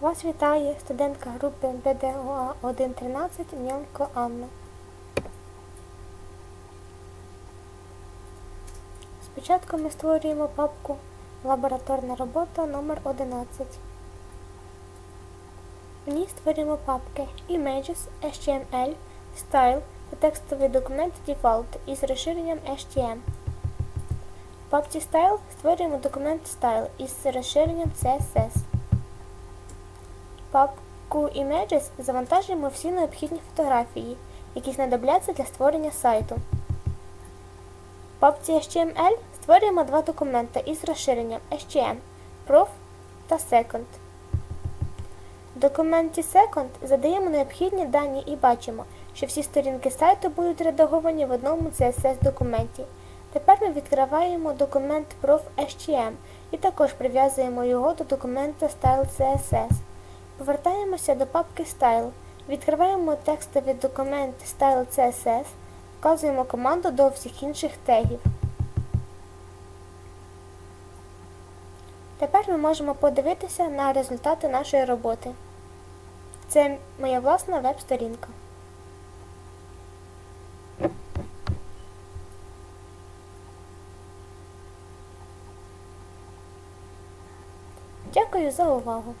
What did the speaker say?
Вас вітає студентка групи БДОА 113 Нянко Анна. Спочатку ми створюємо папку Лабораторна робота номер 11 В ній створюємо папки Images, HTML, Style та текстовий документ Default із розширенням HTML. В папці Style створюємо документ Style із розширенням CSS. Папку Images завантажуємо всі необхідні фотографії, які знадобляться для створення сайту. В папці HTML створюємо два документи із розширенням HTML, Prof та Second. В документі Second задаємо необхідні дані і бачимо, що всі сторінки сайту будуть редаговані в одному CSS документі. Тепер ми відкриваємо документ Prof HTML і також прив'язуємо його до документа Style CSS. Повертаємося до папки Style, відкриваємо текстовий документ Style CSS, вказуємо команду до всіх інших тегів. Тепер ми можемо подивитися на результати нашої роботи. Це моя власна веб-сторінка. Дякую за увагу!